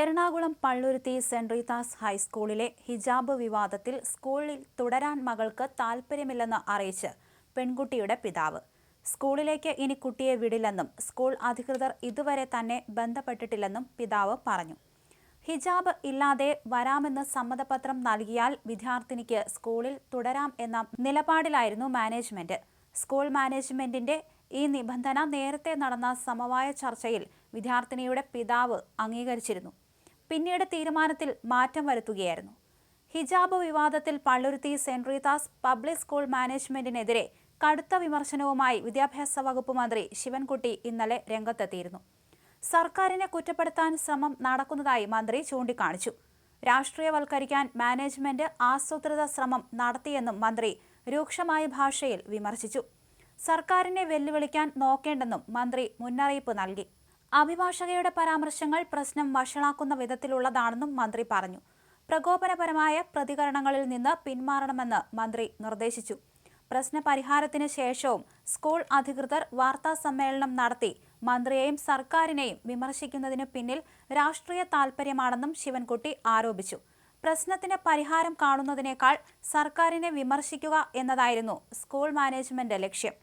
Ernakulam Palluruthy saint Rita's ഹൈസ്കൂളിലെ ഹിജാബ് വിവാദത്തിൽ സ്കൂളിൽ തുടരാൻ മകൾക്ക് താൽപ്പര്യമില്ലെന്ന് അറിയിച്ച് പെൺകുട്ടിയുടെ പിതാവ്. സ്കൂളിലേക്ക് ഇനി കുട്ടിയെ വിടില്ലെന്നും സ്കൂൾ അധികൃതർ ഇതുവരെ തന്നെ ബന്ധപ്പെട്ടിട്ടില്ലെന്നും പിതാവ് പറഞ്ഞു. ഹിജാബ് ഇല്ലാതെ വരാമെന്ന് സമ്മതപത്രം നൽകിയാൽ വിദ്യാർത്ഥിനിക്ക് സ്കൂളിൽ തുടരാം എന്ന നിലപാടിലായിരുന്നു മാനേജ്മെന്റ്. സ്കൂൾ മാനേജ്മെന്റിന്റെ ഈ നിബന്ധന നേരത്തെ നടന്ന സമവായ ചർച്ചയിൽ വിദ്യാർത്ഥിനിയുടെ പിതാവ് അംഗീകരിച്ചിരുന്നു. പിന്നീട് തീരുമാനത്തിൽ മാറ്റം വരുത്തുകയായിരുന്നു. ഹിജാബ് വിവാദത്തിൽ Palluruthy Saint Rita's public school മാനേജ്മെന്റിനെതിരെ കടുത്ത വിമർശനവുമായി വിദ്യാഭ്യാസ വകുപ്പ് മന്ത്രി ശിവൻകുട്ടി ഇന്നലെ രംഗത്തെത്തിയിരുന്നു. സർക്കാരിനെ കുറ്റപ്പെടുത്താൻ ശ്രമം നടക്കുന്നതായി മന്ത്രി ചൂണ്ടിക്കാണിച്ചു. രാഷ്ട്രീയവൽക്കരിക്കാൻ മാനേജ്മെന്റ് ആസൂത്രിത ശ്രമം നടത്തിയെന്നും മന്ത്രി രൂക്ഷമായ ഭാഷയിൽ വിമർശിച്ചു. സർക്കാരിനെ വെല്ലുവിളിക്കാൻ നോക്കേണ്ടെന്നും മന്ത്രി മുന്നറിയിപ്പ് നൽകി. അഭിഭാഷകയുടെ പരാമർശങ്ങൾ പ്രശ്നം വഷളാക്കുന്ന വിധത്തിലുള്ളതാണെന്നും മന്ത്രി പറഞ്ഞു. പ്രകോപനപരമായ പ്രതികരണങ്ങളിൽ നിന്ന് പിന്മാറണമെന്ന് മന്ത്രി നിർദ്ദേശിച്ചു. പ്രശ്ന പരിഹാരത്തിന് ശേഷവും സ്കൂൾ അധികൃതർ വാർത്താ സമ്മേളനം നടത്തി മന്ത്രിയെയും സർക്കാരിനെയും വിമർശിക്കുന്നതിന് പിന്നിൽ രാഷ്ട്രീയ താൽപര്യമാണെന്നും ശിവൻകുട്ടി ആരോപിച്ചു. പ്രശ്നത്തിന് പരിഹാരം കാണുന്നതിനേക്കാൾ സർക്കാരിനെ വിമർശിക്കുക എന്നതായിരുന്നു സ്കൂൾ മാനേജ്മെന്റ് ലക്ഷ്യം.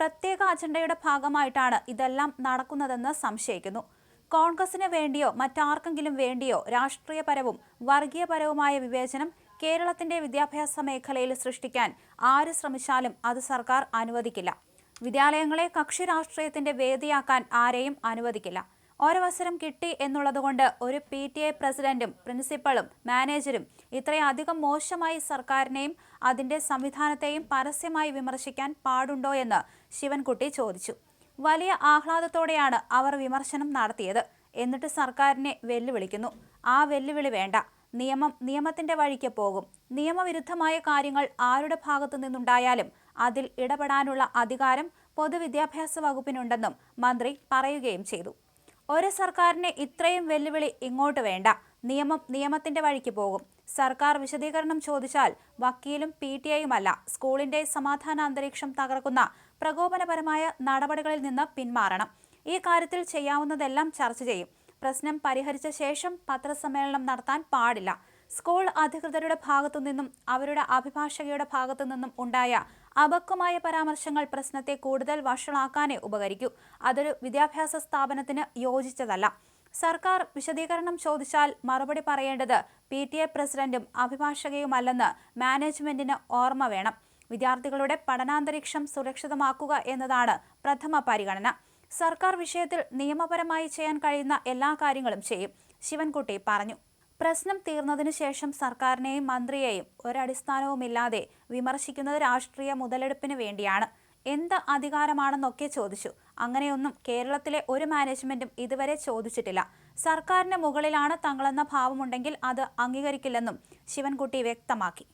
പ്രത്യേക അജണ്ടയുടെ ഭാഗമായിട്ടാണ് ഇതെല്ലാം നടക്കുന്നതെന്ന് സംശയിക്കുന്നു. കോൺഗ്രസിന് വേണ്ടിയോ മറ്റാർക്കെങ്കിലും വേണ്ടിയോ രാഷ്ട്രീയപരവും വർഗീയപരവുമായ വിവേചനം കേരളത്തിന്റെ വിദ്യാഭ്യാസ മേഖലയിൽ സൃഷ്ടിക്കാൻ ആര് ശ്രമിച്ചാലും അത് സർക്കാർ അനുവദിക്കില്ല. വിദ്യാലയങ്ങളെ കക്ഷി രാഷ്ട്രീയത്തിന്റെ വേദിയാക്കാൻ ആരെയും അനുവദിക്കില്ല. ഒരവസരം കിട്ടി എന്നുള്ളതുകൊണ്ട് ഒരു പി ടി എ പ്രസിഡന്റും പ്രിൻസിപ്പളും മാനേജരും ഇത്രയധികം മോശമായി സർക്കാരിനെയും അതിന്റെ സംവിധാനത്തെയും പരസ്യമായി വിമർശിക്കാൻ പാടുണ്ടോ എന്ന് ശിവൻകുട്ടി ചോദിച്ചു. വലിയ ആഹ്ലാദത്തോടെയാണ് അവർ വിമർശനം നടത്തിയത്. എന്നിട്ട് സർക്കാരിനെ വെല്ലുവിളിക്കുന്നു. ആ വെല്ലുവിളി വേണ്ട. നിയമം നിയമത്തിന്റെ വഴിക്ക് പോകും. നിയമവിരുദ്ധമായ കാര്യങ്ങൾ ആരുടെ ഭാഗത്തു നിന്നുണ്ടായാലും അതിൽ ഇടപെടാനുള്ള അധികാരം പൊതുവിദ്യാഭ്യാസ വകുപ്പിനുണ്ടെന്നും മന്ത്രി പറയുകയും ചെയ്തു. ഒരു സർക്കാരിന് ഇത്രയും വെല്ലുവിളി ഇങ്ങോട്ട് വേണ്ട. നിയമം നിയമത്തിന്റെ വഴിക്ക് പോകും. സർക്കാർ വിശദീകരണം ചോദിച്ചാൽ വക്കീലും പി ടി ഐയുമല്ല. സ്കൂളിന്റെ സമാധാന അന്തരീക്ഷം തകർക്കുന്ന പ്രകോപനപരമായ നടപടികളിൽ നിന്ന് പിന്മാറണം. ഈ കാര്യത്തിൽ ചെയ്യാവുന്നതെല്ലാം ചർച്ച ചെയ്യും. പ്രശ്നം പരിഹരിച്ച ശേഷം പത്രസമ്മേളനം നടത്താൻ പാടില്ല. സ്കൂൾ അധികൃതരുടെ ഭാഗത്തു നിന്നും അവരുടെ അഭിഭാഷകയുടെ ഭാഗത്തു നിന്നും ഉണ്ടായ അപക്വമായ പരാമർശങ്ങൾ പ്രശ്നത്തെ കൂടുതൽ വഷളാക്കാനേ ഉപകരിക്കൂ. അതൊരു വിദ്യാഭ്യാസ സ്ഥാപനത്തിന് യോജിച്ചതല്ല. സർക്കാർ വിശദീകരണം ചോദിച്ചാൽ മറുപടി പറയേണ്ടത് പി ടി എ പ്രസിഡന്റും അഭിഭാഷകയുമല്ലെന്ന് മാനേജ്മെന്റിന് ഓർമ്മ വേണം. വിദ്യാർത്ഥികളുടെ പഠനാന്തരീക്ഷം സുരക്ഷിതമാക്കുക എന്നതാണ് പ്രഥമ പരിഗണന. സർക്കാർ വിഷയത്തിൽ നിയമപരമായി ചെയ്യാൻ കഴിയുന്ന എല്ലാ കാര്യങ്ങളും ചെയ്യും ശിവൻകുട്ടി പറഞ്ഞു. പ്രശ്നം തീർന്നതിനു ശേഷം സർക്കാരിനെയും മന്ത്രിയെയും ഒരടിസ്ഥാനവുമില്ലാതെ വിമർശിക്കുന്നത് രാഷ്ട്രീയ മുതലെടുപ്പിന് വേണ്ടിയാണ്. എന്ത് അധികാരമാണെന്നൊക്കെ ചോദിച്ചു. അങ്ങനെയൊന്നും കേരളത്തിലെ ഒരു മാനേജ്മെന്റും ഇതുവരെ ചോദിച്ചിട്ടില്ല. സർക്കാരിന് മുകളിലാണ് തങ്ങളെന്ന ഭാവമുണ്ടെങ്കിൽ അത് അംഗീകരിക്കില്ലെന്നും ശിവൻകുട്ടി വ്യക്തമാക്കി.